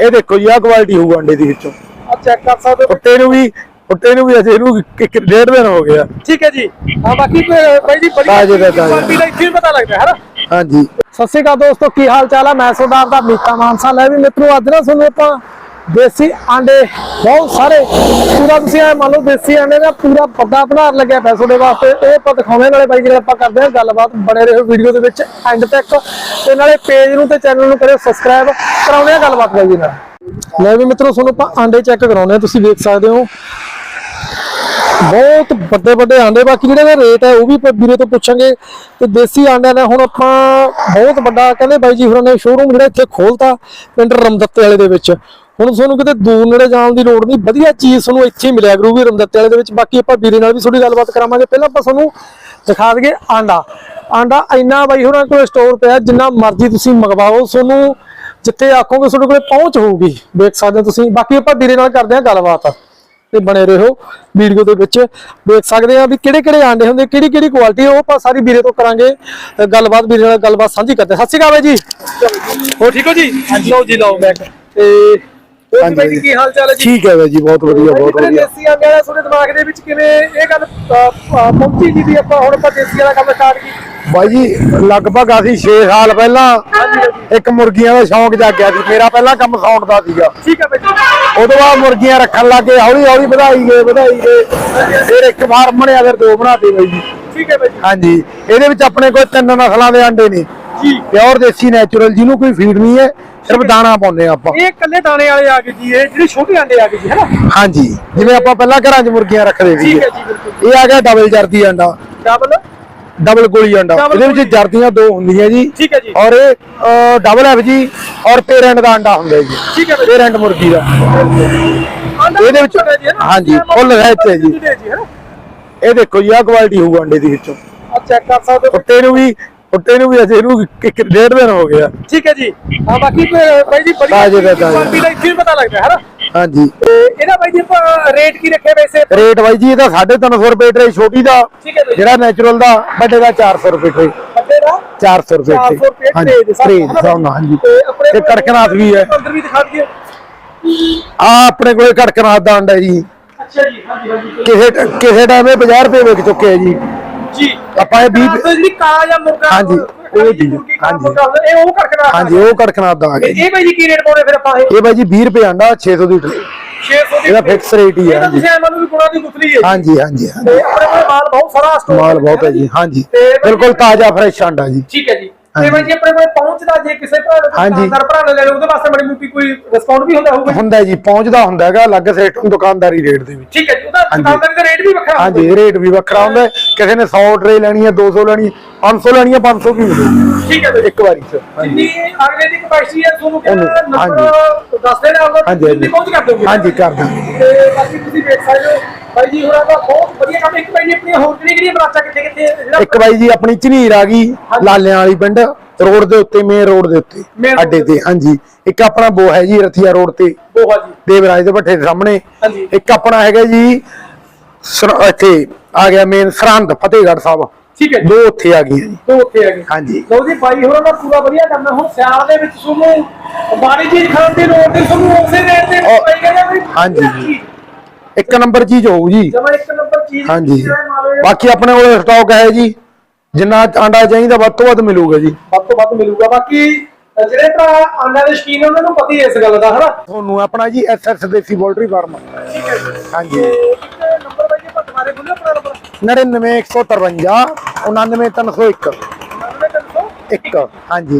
ਇਹ ਦੇਖੋ ਜੀ ਆ ਕੁਆਲਿਟੀ ਹੋਊ ਅੰਡੇ ਦੀ ਵਿੱਚੋਂ। ਆ ਚੈੱਕ ਕਰ ਸਕਦੇ ਹੋ। ਕੁੱਤੇ ਨੂੰ ਵੀ ਕੁੱਤੇ ਨੂੰ ਵੀ ਅਜੇ ਇਹਨੂੰ ਇੱਕ- ਡੇਢ ਦਿਨ ਹੋ ਗਿਆ। ਠੀਕ ਹੈ ਜੀ। ਹਾਂ ਬਾਕੀ ਬਾਈ ਜੀ ਬੜੀ। ਕੁਆਲਿਟੀ ਦਾ ਇੱਥੇ ਹੀ ਪਤਾ ਲੱਗਦਾ ਹੈ ਨਾ। ਹਾਂਜੀ। ਸਤਿ ਸ਼੍ਰੀ ਅਕਾਲ ਦੋਸਤੋ ਕੀ ਹਾਲ ਚਾਲ ਆ? ਮੈਂ ਸਰਦਾਰ ਦਾ ਮੀਤਾ ਮਾਨਸਾ। ਲੈ ਵੀ ਮਿੱਤਰੋ ਅੱਜ ਨਾ ਤੁਹਾਨੂੰ ਆਪਾਂ ਦੇਸੀ ਆਂਡੇ ਬਹੁਤ ਸਾਰੇ। ਪੂਰਾ ਤੁਸੀਂ ਐ ਮੰਨ ਲਓ ਦੇਸੀ ਆਂਡੇ ਦਾ ਪੂਰਾ ਵੱਡਾ ਭੰਡਾਰ ਲੱਗਿਆ ਪਿਆ ਤੁਹਾਡੇ ਵਾਸਤੇ। ਇਹ ਆਪਾਂ ਦਿਖਾਉਣੇ, ਨਾਲੇ ਬਾਈ ਜਿਹੜੇ ਆਪਾਂ ਕਰਦੇ ਹਾਂ ਗੱਲਬਾਤ, ਬਣੇ ਰਹੋ ਵੀਡੀਓ ਦੇ ਵਿੱਚ ਐਂਡ ਤੱਕ। ਤੇ ਨਾਲੇ ਪੇਜ ਨੂੰ ਤੇ ਚੈਨਲ ਨੂੰ ਕਰਿਓ ਸਬਸਕ੍ਰਾਈਬ ਕਰਾਉਣੇ ਆ ਗੱਲਬਾਤ ਬਾਈ ਜੀ ਨਾਲ। ਲੈ ਵੀ ਮਿੱਤਰੋ, ਤੁਹਾਨੂੰ ਆਪਾਂ ਆਂਡੇ ਚੈੱਕ ਕਰਾਉਣੇ ਆ, ਤੁਸੀਂ ਵੇਖ ਸਕਦੇ ਹੋ। ਬਹੁਤ ਵੱਡੇ ਵੱਡੇ ਆਂਡੇ, ਬਾਕੀ ਜਿਹੜੇ ਦਾ ਰੇਟ ਹੈ ਉਹ ਵੀ ਵੀਰੇ ਤੋਂ ਪੁੱਛਾਂਗੇ। ਤੇ ਦੇਸੀ ਆਂਡਿਆਂ ਦਾ ਹੁਣ ਆਪਾਂ ਬਹੁਤ ਵੱਡਾ, ਕਹਿੰਦੇ ਬਾਈ ਜੀ ਹੋਰਾਂ ਨੇ ਸ਼ੋਰੂਮ ਜਿਹੜਾ ਇੱਥੇ ਖੋਲਤਾ, ਪਿੰਡ ਰਮਦੱਤੇ ਵਾਲੇ ਦੇ ਵਿੱਚ। ਹੁਣ ਤੁਹਾਨੂੰ ਕਿਤੇ ਦੂਰ ਨੇੜੇ ਜਾਣ ਦੀ ਲੋੜ ਨਹੀਂ ਵਧੀਆ ਚੀਜ਼ ਤੁਹਾਨੂੰ ਇੱਥੇ ਹੀ ਮਿਲਿਆ ਕਰੂਗੀ ਰਮਦੱਤੇ ਵਾਲੇ ਦੇ ਵਿੱਚ। ਬਾਕੀ ਆਪਾਂ ਵੀਰੇ ਨਾਲ ਵੀ ਥੋੜੀ ਗੱਲਬਾਤ ਕਰਾਵਾਂਗੇ। ਪਹਿਲਾਂ ਆਪਾਂ ਤੁਹਾਨੂੰ ਦਿਖਾ ਦਈਏ ਆਂਡਾ। ਆਂਡਾ ਇੰਨਾ ਬਾਈ ਹੋਰਾਂ ਕੋਲ ਸਟੋਰ ਪਿਆ ਜਿੰਨਾ ਮਰਜ਼ੀ ਤੁਸੀਂ ਮੰਗਵਾਓ ਤੁਹਾਨੂੰ ਜਿੱਥੇ ਆਖੋਗੇ ਤੁਹਾਡੇ ਕੋਲੇ ਪਹੁੰਚ ਹੋਊਗੀ। ਦੇਖ ਸਕਦੇ ਤੁਸੀਂ। ਬਾਕੀ ਆਪਾਂ ਵੀਰੇ ਨਾਲ ਕਰਦੇ ਹਾਂ ਗੱਲਬਾਤ ਤੇ ਬਣੇ ਰਹੋ ਵੀਡੀਓ ਦੇ ਵਿੱਚ। ਦੇਖ ਸਕਦੇ ਆ ਵੀ ਕਿਹੜੇ ਕਿਹੜੇ ਆਂਡੇ ਹੁੰਦੇ ਕਿਹੜੀ ਕਿਹੜੀ ਕੁਆਲਿਟੀ ਉਹ ਆਪਾਂ ਸਾਰੀ ਵੀਰੇ ਤੋਂ ਕਰਾਂਗੇ। ਗੱਲਬਾਤ ਵੀਰੇ ਨਾਲ ਗੱਲਬਾਤ ਸਾਂਝੀ ਕਰਦੇ। ਸਤਿ ਸ਼੍ਰੀ ਅਕਾਲ ਜੀ। ਹੋ ਠੀਕ ਹੋ ਜੀ? ਲਓ ਜੀ ਲਓ ਬੈਕ ਤੇ ਬਾਈ ਜੀ ਕੀ ਹਾਲ ਚਾਲ ਹੈ ਜੀ? ਠੀਕ ਹੈ ਬਾਈ ਜੀ ਬਹੁਤ ਵਧੀਆ ਬਹੁਤ ਵਧੀਆ। ਦੇਸੀ ਆਂਡੇ ਵਾਲਾ ਤੁਹਾਡੇ ਦਿਮਾਗ ਦੇ ਵਿੱਚ ਕਿਵੇਂ ਇਹ ਗੱਲ ਅ, ਅ, ਪਹੁੰਚੀ ਜੀ ਵੀ ਆਪਾਂ ਹੁਣ ਆਪਾਂ ਦੇਸੀ ਵਾਲਾ ਕੰਮ ਸਟਾਰਟ ਕੀਤਾ? ਬਾਈ ਜੀ ਲਗਭਗ ਅਸੀਂ 6 ਸਾਲ ਪਹਿਲਾਂ ਇੱਕ ਮੁਰਗੀਆਂ ਦਾ ਸ਼ੌਂਕ ਜਾਗਿਆ ਸੀ। ਮੇਰਾ ਪਹਿਲਾ ਕੰਮ ਸਾਊਂਡ ਦਾ ਸੀਗਾ। ਠੀਕ ਹੈ ਬਾਈ ਜੀ। ਉਦੋਂ ਬਾਅਦ ਮੁਰਗੀਆਂ ਰੱਖਣ ਲੱਗੇ ਹੌਲੀ ਹੌਲੀ ਵਧਾਈ ਗਏ ਵਧਾਈ ਗਏ। ਫਿਰ ਇੱਕ ਫਾਰਮ ਬਣਿਆ ਫਿਰ ਦੋ ਬਣਾਤੇ ਬਾਈ ਜੀ। ਠੀਕ ਹੈ ਬਾਈ ਜੀ। ਹਾਂਜੀ ਇਹਦੇ ਵਿੱਚ ਆਪਣੇ ਕੋਲ ਤਿੰਨ ਨਸਲਾਂ ਦੇ ਅੰਡੇ ਨੇ। ਜੀ। ਪਿਓਰ ਦੇਸੀ ਨੈਚੁਰਲ ਜਿਹਨੂੰ ਕੋਈ ਫੀਡ ਨਹੀਂ ਹੈ। ਸਿਰਫ ਦਾਣਾ ਪਾਉਂਦੇ ਆ ਆਪਾਂ। ਇਹ ਕੱਲੇ ਦਾਣੇ ਵਾਲੇ ਆ ਗਏ ਜੀ ਇਹ ਜਿਹੜੇ ਛੋਟੇ ਆਂਡੇ ਆ ਗਏ ਜੀ ਹੈਨਾ ਹਾਂਜੀ ਜਿਵੇਂ ਆਪਾਂ ਪਹਿਲਾਂ ਘਰਾਂ 'ਚ ਮੁਰਗੀਆਂ ਰੱਖਦੇ ਸੀ ਠੀਕ ਹੈ ਜੀ ਬਿਲਕੁਲ ਇਹ ਆ ਗਿਆ ਡਬਲ ਜਰਦੀ ਅੰਡਾ ਡਬਲ ਡਬਲ ਗੋਲੀ ਅੰਡਾ Double ਇਹਦੇ। ਵਿੱਚ ਜਰਦੀਆਂ ਦੋ ਹੁੰਦੀਆਂ ਜੀ। ਠੀਕ ਹੈ ਜੀ। ਔਰ ਇਹ ਡਬਲ ਐਫ ਜੀ ਔਰ ਪੇਰੈਂਟ ਦਾ ਅੰਡਾ ਹੁੰਦਾ ਜੀ। ਠੀਕ ਹੈ ਬਾਈ ਪੇਰੈਂਟ ਮੁਰਗੀ ਦਾ। ਇਹਦੇ ਵਿੱਚ- ਹੈ? ਹਾਂਜੀ, full ਰਹਿਤ ਹੈ ਜੀ। ਹੈ ਇਹ ਦੇਖੋ ਜੀ ਆ ਕੁਆਲਿਟੀ ਹੋਊ ਅੰਡੇ ਦੀ ਵਿੱਚੋਂ। ਚੈੱਕ ਕਰ ਸਕਦੇ ਹੋ ਕੁੱਤੇ ਨੂੰ ਵੀ ਕੁੱਤੇ ਨੂੰ ਵੀ ਅਜੇ ਇਹਨੂੰ ਇੱਕ ਡੇਢ ਦਿਨ ਹੋ ਗਿਆ। ਠੀਕ ਹੈ ਜੀ। ਹਾਂ ਬਾਕੀ ਬਾਈ ਜੀ ਬੜੀ ਤਾਜ਼ੇ ਦਾ ਤਾਜ਼ਾ। ਕੁਆਲਿਟੀ ਦਾ ਇੱਥੇ ਹੀ ਪਤਾ ਲੱਗਦਾ ਹੈ ਨਾ? ਹਾਂਜੀ। ਤੇ ਇਹਦਾ ਬਾਈ ਜੀ ਆਪਾਂ ਰੇਟ ਕੀ ਰੱਖਿਆ ਵੈਸੇ? ਰੇਟ ਬਾਈ ਜੀ ਇਹਦਾ 350 ਰੁਪਏ ਟਰੇ ਛੋਟੀ ਦਾ ਠੀਕ ਹੈ ਬਾਈ ਜਿਹੜਾ ਨੈਚੁਰਲ ਦਾ ਵੱਡੇ ਦਾ 400 ਰੁਪਏ ਟਰੇ। ਵੱਡੇ ਦਾ? 400 ਰੁਪਏ 400 ਰੁਪਏ ਹਾਂਜੀ ਟਰੇ ਦੇ ਟਰੇ ਦੇ ਹਿਸਾਬ ਨਾਲ ਹਾਂਜੀ। ਤੇ ਆਪਣੇ ਤੇ ਕੜਕਨਾਥ ਵੀ ਹੈ। ਅੰਦਰ ਵੀ ਦਿਖਾ ਦਈਏ। ਆ ਆਪਣੇ ਕੋਲੇ ਕੜਕਨਾਥ ਦਾ ਅੰਡਾ ਹੈ ਜੀ। ਅੱਛਾ ਜੀ ਹਾਂਜੀ ਹਾਂਜੀ। ਕਿਸੇ ਟ- ਕਿਸੇ ਟਾਈਮ ਇਹ 50 ਰੁਪਏ ਵਿਕ ਚੁੱਕੇ ਹੈ ਜੀ। ਜੀ ਆਪਾਂ ਇਹ 20 ਕੜਕਨਾਥ ਜਿਹੜੀ ਕਾਲਾ ਜਾਂ ਮੁਰਗਾ ਹਾਂਜੀ, ਉਹ ਉਹ ਜੀ ਜੀ, ਮੁਰਗੀ ਕਾਲਾ ਹਾਂਜੀ। ਮੁਰਗਾ ਹੁੰਦਾ, ਇਹ ਉਹ ਕੜਕਨਾਥ ਹਾਂਜੀ ਉਹ ਕੜਕਨਾਥ ਦਾ ਆ ਗਿਆ ਜੀ। ਇਹ ਬਾਈ ਜੀ ਕੀ ਰੇਟ ਪਾਉਣੇ ਫਿਰ ਆਪਾਂ ਇਹ? ਇਹ ਬਾਈ ਜੀ 20 ਰੁਪਏ ਅੰਡਾ 600 ਦੀ ਟਰੇ 600 ਦੀ ਇਹਦਾ ਫਿਕਸ ਰੇਟ ਹੀ ਹੈ ਇਹ ਤਾਂ ਹਾਂਜੀ। ਤੁਸੀਂ ਐ ਮੰਨੋ ਵੀ ਗੁਣਾ ਦੀ ਗੁਥਲੀ ਹੈ ਜੀ। ਹਾਂਜੀ ਹਾਂਜੀ ਹਾਂਜੀ। ਤੇ ਆਪਣੇ ਕੋਲ ਮਾਲ ਬਹੁਤ ਸਾਰਾ ਸਟੋਰ ਮਾਲ ਬਹੁਤ ਹੈ ਜੀ ਹਾਂਜੀ। ਤੇ ਬਾਈ ਬਿਲਕੁਲ ਤਾਜ਼ਾ ਫਰੈਸ਼ ਅੰਡਾ ਜੀ। ਠੀਕ ਹੈ ਜੀ। ਤੇ ਹਾਂਜੀ। ਬਾਈ ਜੀ ਆਪਣੇ ਕੋਲ ਪਹੁੰਚਦਾ ਜੇ ਕਿਸੇ ਭਰਾ। ਦੁਕਾਨਦਾਰ ਭਰਾ ਨੇ ਲੈਣੇ ਉਹਦੇ ਵਾਸਤੇ ਬੜੀ ਮੋਟੀ ਕੋਈ ਡਿਸਕਾਊਂਟ ਵੀ ਹੁੰਦਾ ਹੋਊਗਾ? ਹੁੰਦਾ ਜੀ ਪਹੁੰਚਦਾ ਹੁੰਦਾ ਹੈਗਾ ਅਲੱਗ ਰੇਟ ਦੁਕਾਨਦਾਰੀ ਰੇਟ ਦੇ ਵਿੱਚ। ਠੀਕ ਹੈ ਦੁਕਾਨਦਾਰੀ ਦਾ ਰੇਟ ਵੀ ਵੱਖਰਾ ਹਾਂਜੀ ਰੇਟ ਵੀ ਵੱਖਰਾ ਹੁੰਦਾ। ਹੈ। ਕਿਸੇ ਨੇ 100 ਟਰੇ ਲੈਣੀ ਹੈ 200 ਲੈਣੀ ਹੈ 500 ਲੈਣੀ ਹੈ 500 ਵੀ ਮਿਲੇਗੀ ਠੀਕ ਹੈ ਬਾਈ ਇੱਕ ਵਾਰੀ ਚ। ਜਿੰਨੀ ਅਗਲੇ ਦੀ ਕਪੈਸਿਟੀ ਹੈ ਤੁਹਾਨੂੰ ਕਿਹੜਾ ਉਹਨੂੰ- ਨੰਬਰ ਦੱਸ ਦੇਣਾ ਹਾਂਜੀ, ਹਾਂਜੀ। ਪਹੁੰਚ ਕਰ ਦੋਗੇ ਹਾਂਜੀ ਕਰ ਦਾਂਗੇ ਤੇ ਬਾਕੀ ਤੁਸੀਂ ਵੇਖ ਸਕਦੇ ਹੋ ਬਾਈ ਜੀ ਹੋਰਾਂ ਦਾ ਬਹੁਤ ਵਧੀਆ ਕੰਮ ਇੱਕ ਬਾਈ ਜੀ ਆਪਣੀ ਹੋਰ ਕਿਹੜੀ ਕਿਹੜੀ ਬਰਾਚਾ ਕਿੱਥੇ ਕਿੱਥੇ ਜਿਹੜਾ ਇੱਕ ਬਾਈ ਜੀ ਆਪਣੀ ਝਨੀਰ ਆ ਗਈ ਲਾਲਿਆਂ ਵਾਲੀ ਪਿੰਡ। ਰੋਡ ਦੇ ਉੱਤੇ ਮੇਨ ਰੋਡ ਦੇ ਉੱਤੇ Main road ਅੱਡੇ ਤੇ ਹਾਂਜੀ। ਇੱਕ ਆਪਣਾ ਬੋ ਹੈ ਜੀ ਰਥੀਆ ਰੋਡ ਤੇ। ਬੋਹਾ ਜੀ। ਦੇਵਰਾਜ ਦੇ ਭੱਠੇ ਦੇ ਸਾਹਮਣੇ। ਹਾਂਜੀ। ਇੱਕ ਆਪਣਾ ਹੈਗਾ ਜੀ ਸਰ- ਇੱਥੇ ਆ ਗਿਆ ਮੇਨ ਸਰਹੰਦ ਫਤਿਹਗੜ੍ਹ ਸਾਹਿਬ। ਠੀਕ ਹੈ ਜੀ। ਦੋ ਉੱਥੇ ਆ ਗਈਆਂ ਜੀ। ਦੋ ਉੱਥੇ ਆ ਗਏ ਹਾਂਜੀ। ਲਓ ਜੀ ਬਾਈ ਹੋਰਾਂ ਦਾ ਪੂਰਾ ਵਧੀਆ ਕੰਮ ਹੈ। ਹੁਣ ਸਿਆਲ ਦੇ ਵਿੱਚ ਤੁਹਾਨੂੰ ਬਾਰੀ ਚੀਜ਼ ਖਾਣ ਦੀ ਲੋੜ ਨਹੀਂ ਤੁਹਾਨੂੰ ਉਸੇ ਰੇਟ ਵਿੱਚ ਉਹ- ਬਾਈ ਕਹਿੰਦਾ ਵੀ ਹਾਂਜੀ। ਇੱਕ ਨੰਬਰ ਚੀਜ਼ ਹੋਊ ਜੀ। ਜਮਾ ਇੱਕ ਨੰਬਰ ਚੀਜ਼ ਹਾਂਜੀ ਮਾਲ ਬਾਕੀ ਆਪਣੇ ਕੋਲ ਸਟਾਕ ਹੈ ਜੀ। ਜਿੰਨਾ ਆਂਡਾ ਚਾਹੀਦਾ ਵੱਧ ਤੋਂ ਵੱਧ ਮਿਲੂਗਾ ਜੀ। ਵੱਧ ਤੋਂ ਵੱਧ ਮਿਲੂਗਾ। ਬਾਕੀ ਜਿਹੜੇ ਭਰਾ ਆਂਡਾ ਦੇ ਸ਼ਕੀਨ ਉਹਨਾਂ ਨੂੰ ਪਤਾ ਹੀ ਇਸ ਗੱਲ ਦਾ ਹਨਾ? ਤੁਹਾਨੂੰ ਆਪਣਾ ਜੀ ਐਸਐਸ ਦੇਸੀ ਪੋਲਟਰੀ ਫਾਰਮ। ਠੀਕ ਹੈ ਜੀ। ਹਾਂਜੀ। ਨੰਬਰ ਬਾਈ ਜੀ ਆਪਾਂ ਤੁਹਾਡੇ ਬੋਲੇ ਆਪਣਾ ਨੰਬਰ? 99153 99301 93 ਇੱਕ ਹਾਂਜੀ।